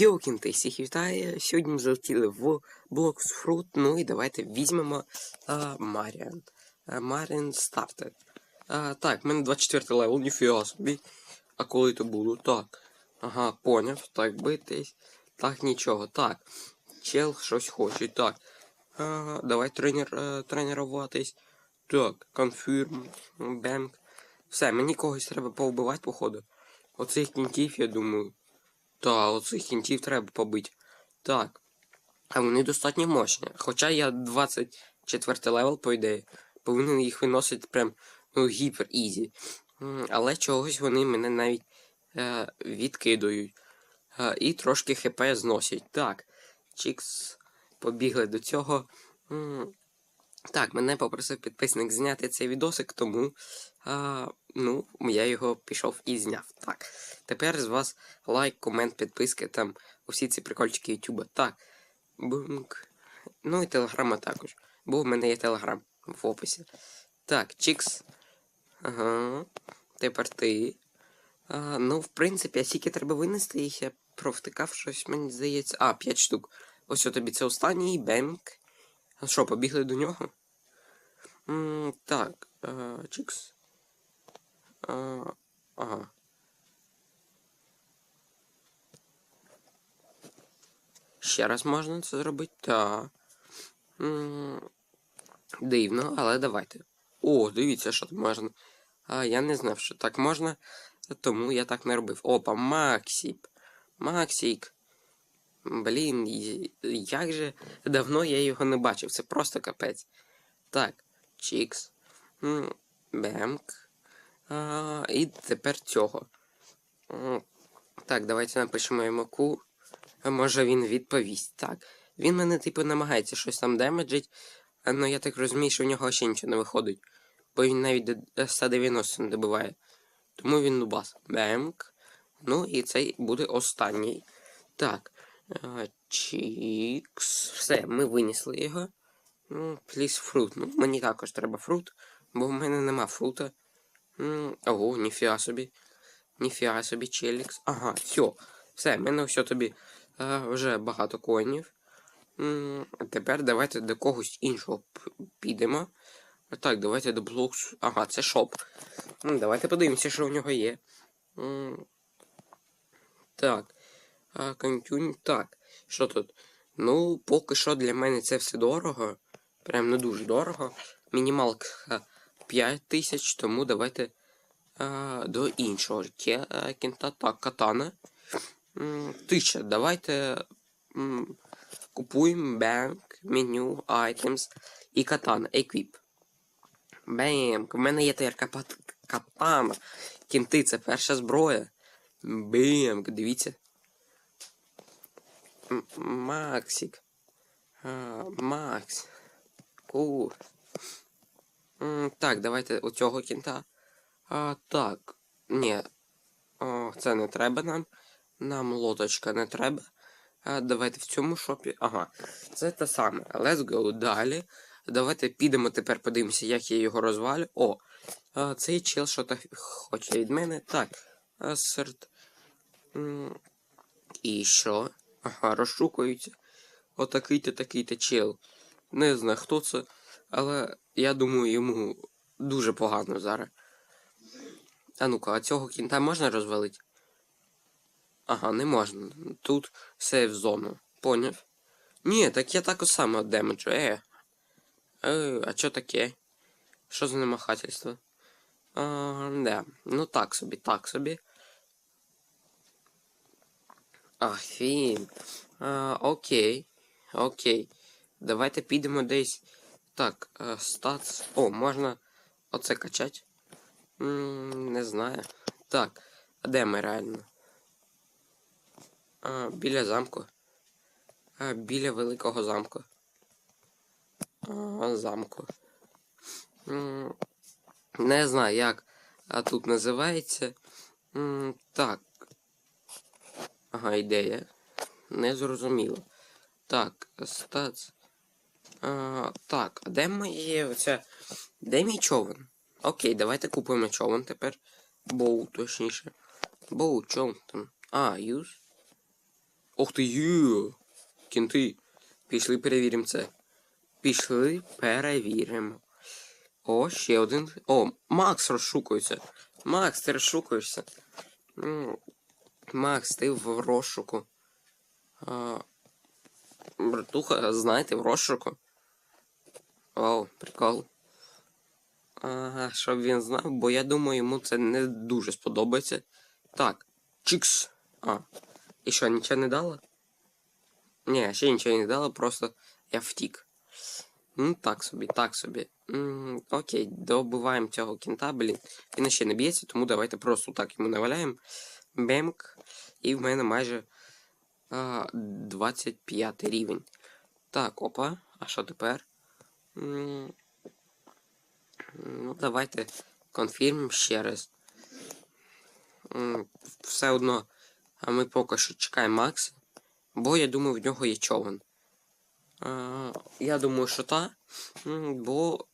Йокінти, всіх вітає. Сьогодні ми залетіли в Fruit. Ну і давайте візьмемо Маріан. Маріан стартер. Так, в мене 24 левел, ніфіга собі. А коли то було? Так. Ага, поняв. Так, битись. Так, нічого. Так. Чел щось хоче. Так. А, давай тренер, а, тренуватись. Так, конфірм, бенк. Все, мені когось треба повбивати, походу. Оцих кінтів, я думаю. Та, оцих кінтів треба побити. Так. А вони достатньо мощні. Хоча я 24 левел, по ідеї, повинен їх виносити прям ну, гіпер ізі. Але чогось вони мене навіть е, відкидують. Е, і трошки хп зносять. Так. Чікс. Побігли до цього. Так, мене попросив підписник зняти цей відосик, тому а, ну, я його пішов і зняв. Так. Тепер з вас лайк, комент, підписки, там усі ці прикольчики Ютуба. Так. Бунк. Ну і телеграма також. Бо в мене є телеграм в описі. Так, Чікс. Ага. Тепер ти. А, ну, в принципі, а скільки треба винести, їх я провтикав щось, мені здається. А, 5 штук. Ось о тобі це останній, бемк. А що, побігли до нього? М, так, а, Чікс. А, ага. Ще раз можна це зробити? Так. М, Дивно, але давайте. О, дивіться, що тут можна. А, я не знав, що так можна, тому я так не робив. Опа, Максіп. Максік. Блін, як же давно я його не бачив, це просто капець. Так, Чікс. М, Бемк. І тепер цього. Так, давайте напишемо йому ку. Може він відповість. Так. Він мене, типу, намагається щось там демеджить, але я так розумію, що в нього ще нічого не виходить. Бо він навіть до 190 не добиває. Тому він нубас. Бемк. Ну і цей буде останній. Так. а, Чікс. Все, ми винесли його. Ну, пліс фрут. Ну, мені також треба фрут, бо в мене нема фрута. Ого, ніфіга собі. Ніфіга собі, челікс. Ага, все. Все, в мене все тобі е, вже багато коїнів. М, Тепер давайте до когось іншого підемо. Так, давайте до блокс. Ага, це шоп. М, Давайте подивимося, що в нього є. Так. А, контюнь. Так. Що тут? Ну, поки що для мене це все дорого. Прям не дуже дорого. Мінімалка 5 тисяч, тому давайте а, до іншого а, кінта. Так, катана. М, Тисяча. Давайте м, купуємо банк, меню, items і катана. Equip. Бемк. В мене є тепер катана. Кінти, це перша зброя. Бемк, дивіться. Максик. А, Макс. Кур. Так, давайте у цього кінта. А, так. Ні. О, це не треба нам. Нам лодочка не треба. А, давайте в цьому шопі. Ага. Це те саме. Let's go далі. Давайте підемо тепер подивимося, як я його розвалю. О! А, цей чел що то хоче від мене. Так. Асерт. І що? Ага, розшукується. Отакий-то такий-то чел. Не знаю, хто це, але я думаю, йому дуже погано зараз. А ну-ка, а цього кінта можна розвалити? Ага, не можна. Тут сейф зону. Поняв? Ні, так я також саме демеджу. Е. Е, а що таке? Що за намахательство? А, да. Ну так собі, так собі. Афін. А, окей. Окей. Давайте підемо десь. Так, е, стац. О, можна оце качати. Не знаю. Так, а де ми реально? А, біля замку. А, біля великого замку. А, замку. Не знаю, як тут називається. Так. Ага, ідея. Не зрозуміло. Так, стац. А, так, а де моє оця. Де мій човен? Окей, давайте купуємо човен тепер. Боу, точніше. Боу, човен там. А, юз. Ох ти є. Кінти. Пішли перевіримо це. Пішли перевіримо. О, ще один. О, Макс розшукується. Макс, ти розшукуєшся. Макс, ти в розшуку. А, братуха, знаєте, в розшуку. Вау, прикол. Ага, щоб він знав, бо я думаю, йому це не дуже сподобається. Так, чікс. А. І що, нічого не дало? Ні, ще нічого не дало, просто я втік. Ну, так собі, так собі. м окей, добиваємо цього кінта, блін. Він ще не б'ється, тому давайте просто так йому наваляємо. Бемк. І в мене майже а, 25 рівень. Так, опа. А що тепер? Ну, давайте конфірмимо ще раз. Все одно, а ми поки що чекаємо Макса, бо я думаю, в нього є човен. Я думаю, що та. Бо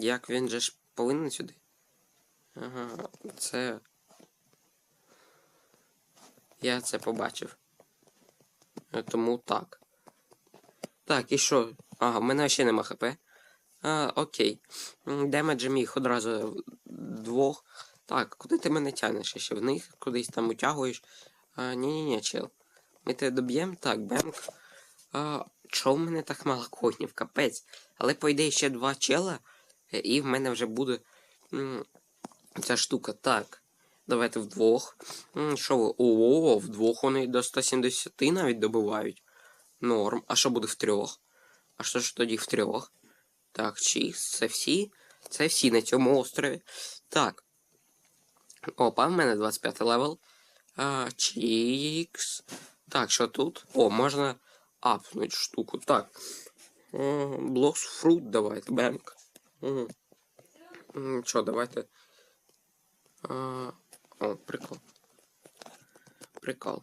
як він же ж повинен сюди. Це. Я це побачив. Е, Тому так. Так, і що? Ага, в мене ще нема хп. А, окей. М, Демеджем їх одразу двох. Так, куди ти мене тянеш ще в них? Кудись там утягуєш. Ні-ні-ні, чел. Ми тебе доб'ємо. Так, бемк. А, чого в мене так мало конів? Капець. Але по ідеї ще два чела, е, і в мене вже буде м, ця штука. Так. Давайте вдвох. Що ви? О, вдвох вони до 170 навіть добивають. Норм. А що буде в трьох? А що ж тоді в трьох? Так, чікс, це всі. Це всі на цьому острові. Так. Опа, в мене 25 левел. А, чікс. Так, що тут? О, можна апнуть штуку. Так. Блокс фрут давайте. Угу. Що, давайте. А, о, прикол. Прикол.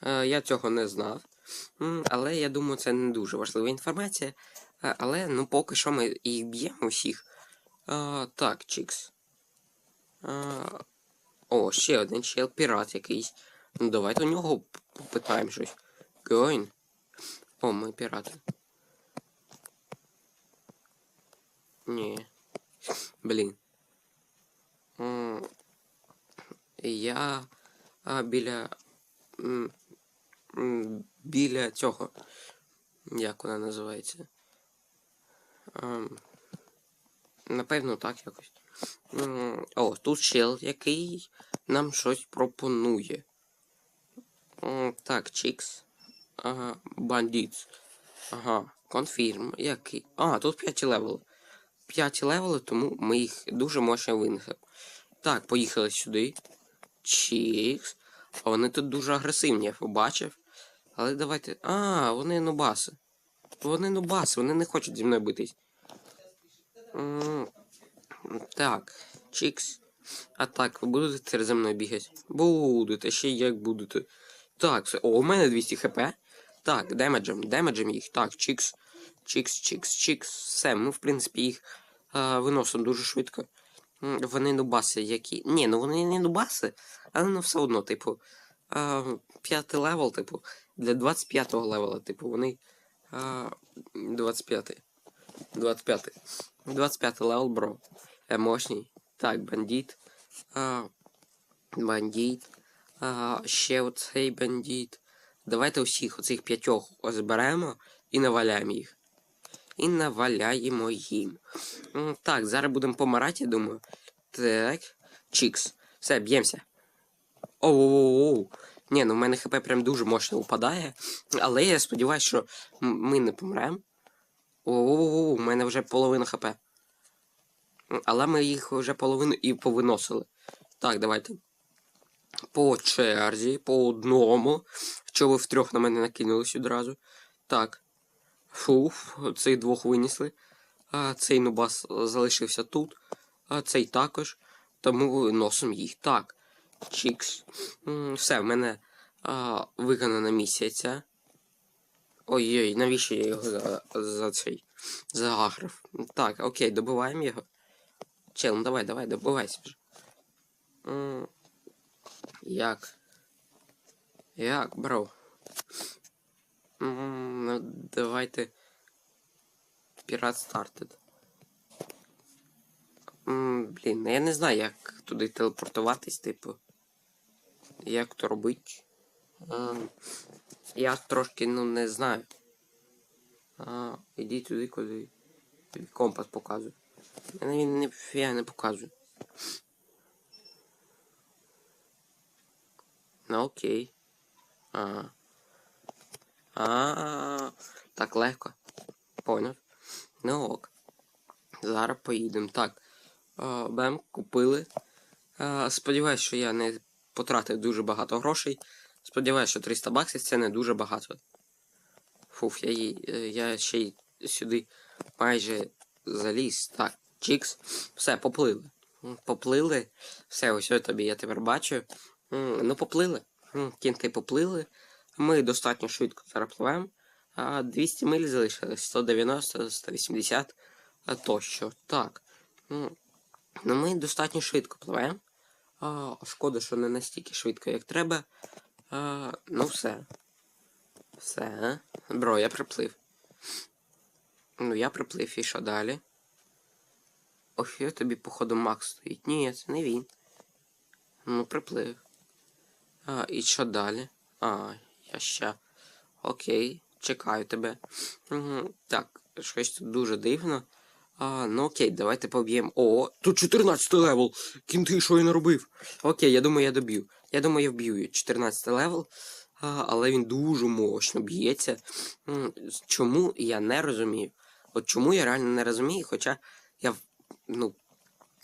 А, я цього не знав. Але я думаю, це не дуже важлива інформація. Але ну поки що ми їх б'ємо усіх. А, так, Чікс. А, о, ще один чел, пірат якийсь. Ну давайте у нього попитаємо щось. Гойн. О, ми пірати. Ні. Блін. Я а, біля. Біля цього. Як вона називається? Ем, Напевно, так якось. О, тут чел, який нам щось пропонує. Так, Чікс. Ага, бандіт. Ага, конфірм. Який? А, тут 5 левел. 5 левели, тому ми їх дуже мощно винесемо. Так, поїхали сюди. Чікс. А вони тут дуже агресивні, я побачив. Але давайте. А, вони нубаси. Вони нубаси, вони не хочуть зі мною битись. Так, Чікс. А так, ви будете через за мною бігати? Будете, ще як будете. Так, все. О, у мене 200 хп. Так, демеджем, демеджем їх. Так, Чікс. Чікс, Чікс, Чікс. Все, ми, в принципі, їх а, виносимо дуже швидко. Вони нубаси, які. Ні, ну вони не нубаси, але ну все одно, типу. А, п'ятий левел, типу, для 25-го левела, типу, вони. А, 25-й. 25-й. 25 левел, бро. Е, мощний. Так, бандит. А, бандит. А, ще оцей бандит. Давайте усіх оцих п'ятьох зберемо і наваляємо їх. І наваляємо їм. Так, зараз будемо помирати, я думаю. Так. Чікс. Все, б'ємося. Оу-оу-оу. Ні, ну в мене хп прям дуже мощно упадає. Але я сподіваюся, що ми не помремо. Оу, у мене вже половина хп. Але ми їх вже половину і повиносили. Так, давайте. По черзі, по одному. Що ви втрьох на мене накинулись одразу. Так. Фуф, цих двох винесли. А цей нубас залишився тут. А цей також. Тому виносимо їх. Так. Чікс. Все, в мене а, виконана місія ця. Ой-ой, навіщо я його за, за цей заграв? Так, окей, добиваємо його. Чел, ну давай, давай, добивайся вже. Як? Як, бро? Ну, давайте. Пірат стартед. Блін, ну я не знаю, як туди телепортуватись, типу. Як то робить. Ем, Я трошки, ну, не знаю. А, іди туди, куди. Компас показує. Мене він не, я не показує. Ну окей. А. А. Так легко. Поняв. Ну ок. Зараз поїдемо. Так. А, Бем, купили. Сподіваюсь, що я не потратив дуже багато грошей. Сподіваюсь, що 300 баксів це не дуже багато. Фуф, я, їй- е, я ще й сюди майже заліз. Так, чікс. Все, поплили. Поплили. Все, ось тобі я тепер бачу. Ну, поплили. Кінки поплили. Ми достатньо швидко зараз. А 200 миль залишилось, 190, 180 а тощо. Так. Ну, ми достатньо швидко пливемо. А, шкода, що не настільки швидко, як треба. А, ну, все. Все. Бро, я приплив. Ну, я приплив і що далі? Ох, я тобі, походу, Макс стоїть. Ні, це не він. Ну, приплив. А, і що далі? А, я ще. Окей, чекаю тебе. Угу. Так, щось тут дуже дивно. А, ну окей, давайте поб'ємо. О, тут 14 левел! Кінти, що я наробив? Окей, я думаю, я доб'ю. Я думаю, я вб'ю 14 левел. А, але він дуже мощно б'ється. Чому я не розумію? От чому я реально не розумію, хоча я, ну,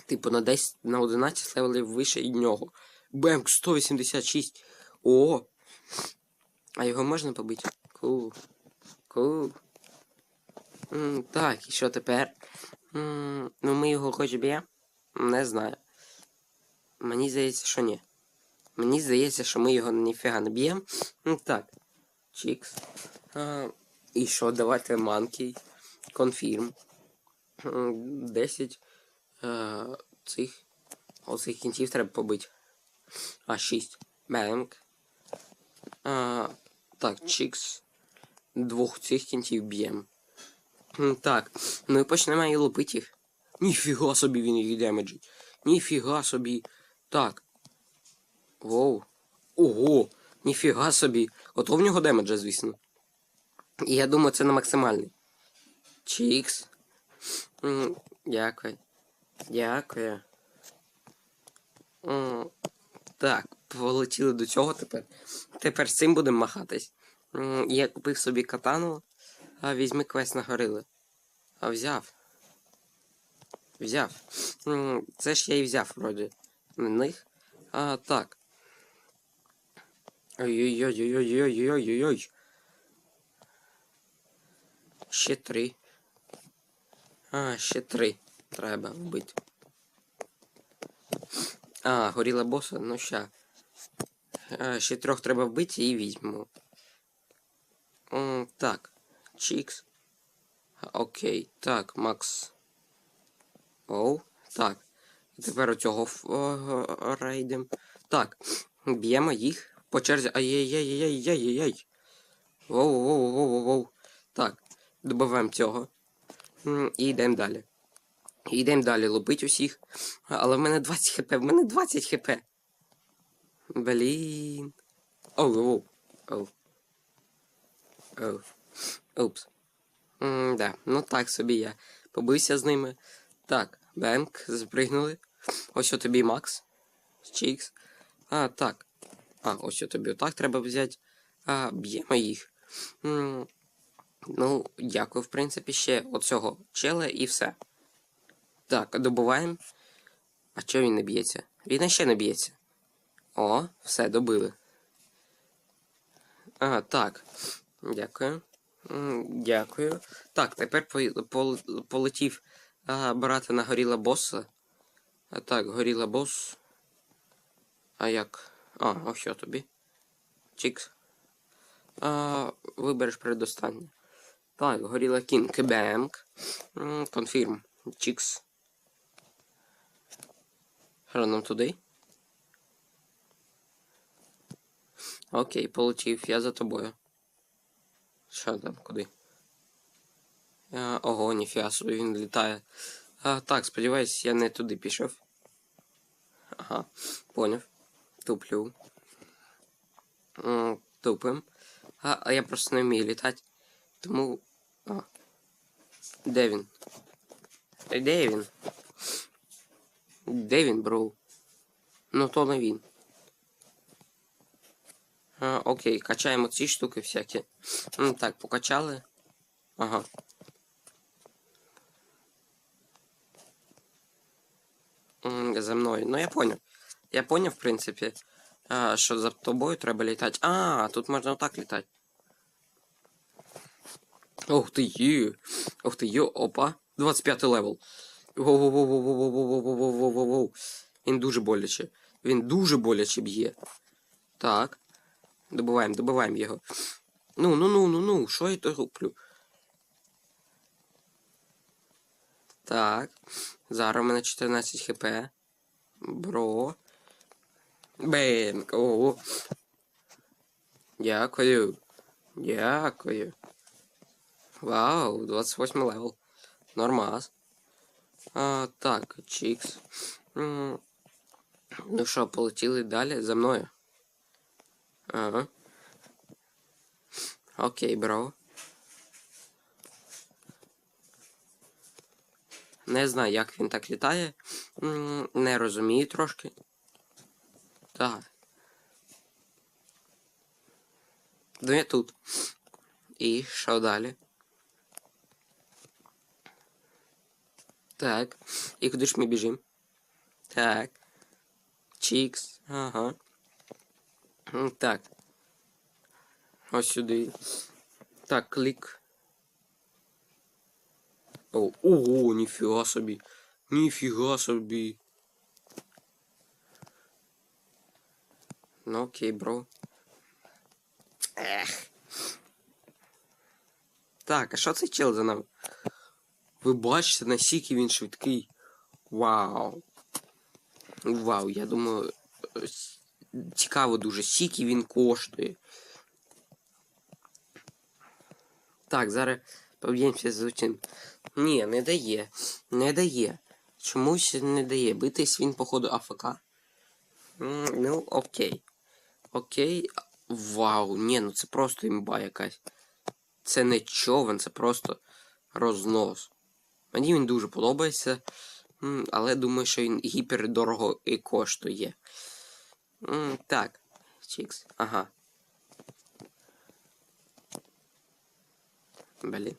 типу, на 10, на 11 левелів вище від нього. Бемк 186. О! А його можна побити? Кул. М, Так, і що тепер? Ну, ми його хоч б'ємо? Не знаю. Мені здається, що ні. Мені здається, що ми його ніфіга не б'ємо. Так. Чікс. А, і що, давайте манкій. Конфірм. М, 10 е, цих. Оцих кінців треба побити. А, 6. Бенк. А, так, чікс. Двох цих кінців б'ємо. Так, ну і почнемо і лупити їх. Ніфіга собі він їх демеджить. Ніфіга собі. Так. Воу. Ого, ніфіга собі. Ото в нього демеджа, звісно. І я думаю, це на максимальний. Чікс. Дякую. Дякую. М, Так, полетіли до цього тепер. Тепер з цим будемо махатись. Я купив собі катану, а візьми квест на горили. А взяв. Взяв. Це ж я і взяв, вроді. Них. А, так. Ой-ой-ой-ой-ой-ой-ой-ой-ой. Ще три. А, ще три. Треба вбити. А, горіла боса, ну ща. А, ще трьох треба вбити і візьмемо. Так. Чікс. Окей. Так, Макс. Оу. Так. Тепер оцього рейдем. Так. Б'ємо їх по черзі. Ай-яй-яй-яй-яй-яй-яй. Воу-воу-воу-воу-воу. Так. Добиваємо цього. І йдемо далі. Йдемо далі лупить усіх. Але в мене 20 хп, в мене 20 хп. Блін. Оу, оу, оу. Оу. Упс. М, да, ну так собі я побився з ними. Так, Бенк, запригнули. Ось що тобі Макс. Чікс. А, так. А, ось що тобі отак треба взяти. А, б'ємо їх. М, ну, дякую, в принципі, ще оцього чела і все. Так, добуваємо. А чого він не б'ється? Він ще не б'ється. О, все, добили. А, так. Дякую. Дякую. Так, тепер полетів а, брати на горіла боса. А так, горіла бос. А як? А, ось що тобі. Чікс. А, вибереш передостаннє. Так, горіла кінг. М, Конфірм. Чікс. Нам туди? Окей, полетів, я за тобою. Що там, куди? А, ого, ніфіга собі він літає. А, так, сподіваюсь, я не туди пішов. Ага, поняв. Туплю. Тупим. А, а я просто не вмію літати. Тому. А. Де він? Де він? Де він, бро? Ну то не він. А, окей, качаємо ці штуки всякі. Ну, Так, покачали. Ага. За мною. Ну я поняв. Я поняв, в принципі, а, що за тобою треба літати. А, тут можна отак літати. Ух ти є. Ух ти є, опа. 25 левел. Він дуже боляче. Він дуже боляче б'є. Так. Добиваємо, добиваємо його. Ну, ну, ну, ну, ну, що я то роблю? Так. Зараз у мене 14 хп. Бро. Бенк. Ого. Дякую. Дякую. Вау, 28 левел. Нормас. А, так, Чікс. Ну що, полетіли далі за мною. Ага. Окей, бро. Не знаю, як він так літає. Не розумію трошки. Так. Ну я тут. І що далі? Так. І куди ж ми біжимо? Так. Чікс. Ага. Так. Ось сюди. Так, клік. О, ого, ніфіга собі. Ніфіга собі. Ну окей, бро. Ех. Так, а що цей чел за нами? Ви бачите, наскільки він швидкий. Вау. Вау, я думаю. Цікаво дуже, скільки він коштує. Так, зараз поб'ємося з цим. Ні, не дає. Не дає. Чомусь не дає. Битись він, походу, АФК. Ну, окей. Окей. Вау, ні, ну це просто імба якась. Це не човен, це просто рознос. Мені він дуже подобається. Але думаю, що він гіпердорого і коштує. М, Так. Чікс. Ага. Блін.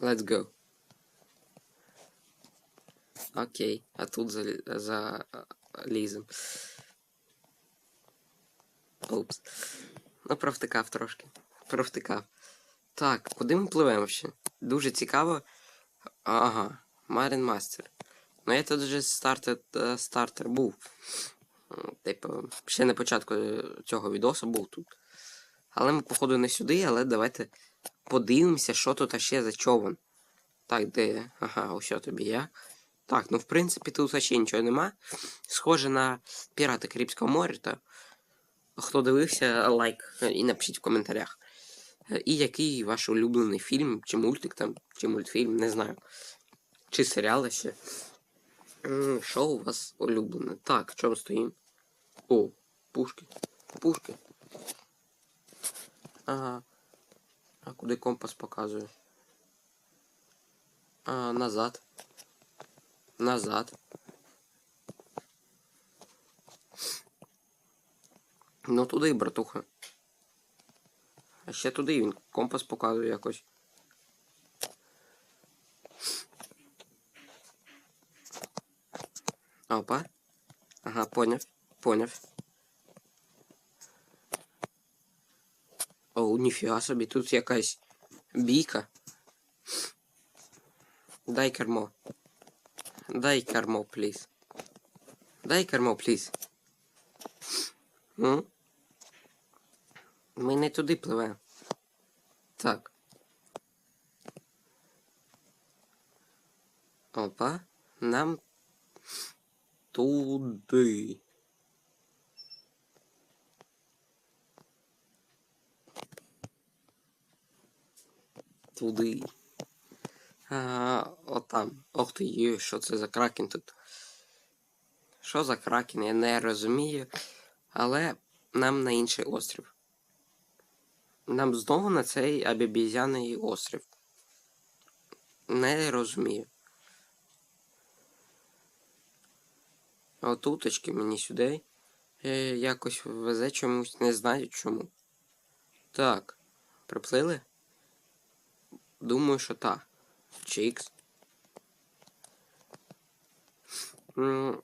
Let's go. Окей, а тут за, за лізем. Упс. Ну, провтикав трошки. Провтикав. Так, куди ми пливемо ще? Дуже цікаво. Ага, Марин Мастер. Ну я тут вже стартер, е, стартер був. Типу, ще на початку е, цього відосу був тут. Але ми, походу, не сюди, але давайте подивимося, що тут ще за човен. Так, де. Ага, ось тобі я. Так, ну в принципі тут ще нічого нема. Схоже на пірати Карибського моря. Та... Хто дивився, лайк і напишіть в коментарях. Е, І який ваш улюблений фільм, чи мультик там, чи мультфільм, не знаю. Чи серіали ще. М, Що у вас улюблене? Так, в чому стоїмо? О, пушки. Пушки. Ага. А куди компас показує? А, назад. Назад. Ну туди, братуха. А ще туди він компас показує якось. Опа. Ага, поняв. Поняв. О, ніфіга собі, тут якась бійка. Дай кермо. Дай кермо, пліз. Дай кермо, пліз. Ну? Ми не туди пливемо. Так. Опа. Нам. Туди. Туди. А, отам. Ох ти є, що це за кракен тут? Що за кракен? Я не розумію. Але нам на інший острів. Нам знову на цей абібізяний острів. Не розумію. От уточки мені сюди е, якось везе чомусь, не знаю чому. Так, приплили? Думаю, що так. Чікс. М,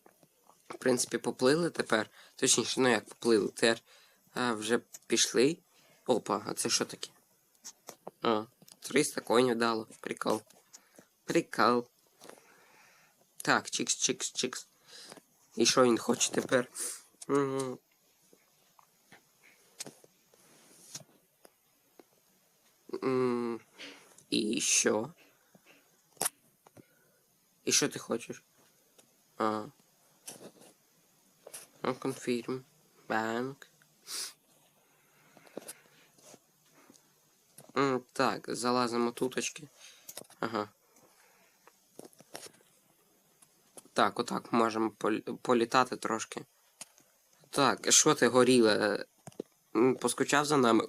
В принципі, поплили тепер. Точніше, ну як поплили. Тепер а, вже пішли. Опа, а це що таке? А, 300 конів дало. Прикол. Прикол. Так, чікс, чікс, чікс. І що він хоче тепер? І що? І що ти хочеш? А. Confirm. Bank. Так, залазимо туточки. Ага. Так, отак можемо полі- політати трошки. Так, що ти горіле? М, Поскучав за нами.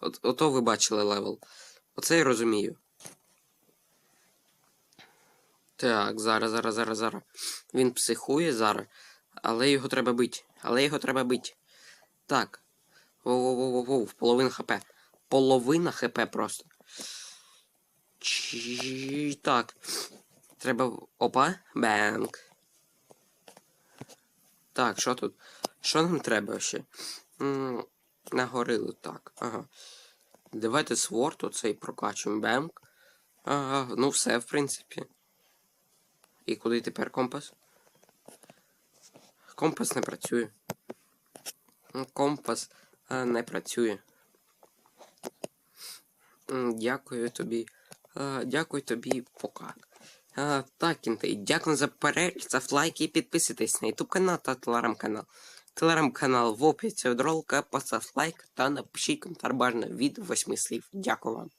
От, ото ви бачили левел. Оце я розумію. Так, зараз, зараз, зараз, зараз. Він психує зараз. Але його треба бити. Але його треба бити. Так. Воу-воу-воу-воу, половина хп. Половина хп просто. Чі... Так. Треба. Опа. Бенк. Так, що тут? Що нам треба ще? На горилу, так. Ага. Давайте сворд оцей прокачуємо. Бемк. Ага, ну все, в принципі. І куди тепер компас? Компас не працює. Компас е, не працює. Дякую тобі. Е, Дякую тобі, пока. Так, кінти, дякую за перегляд, лайки і підписуйтесь на YouTube канал та телеграм-канал. Телеграм-канал в описі від ролика, постав лайк та напишіть коментар бажано від восьми слів. Дякую вам.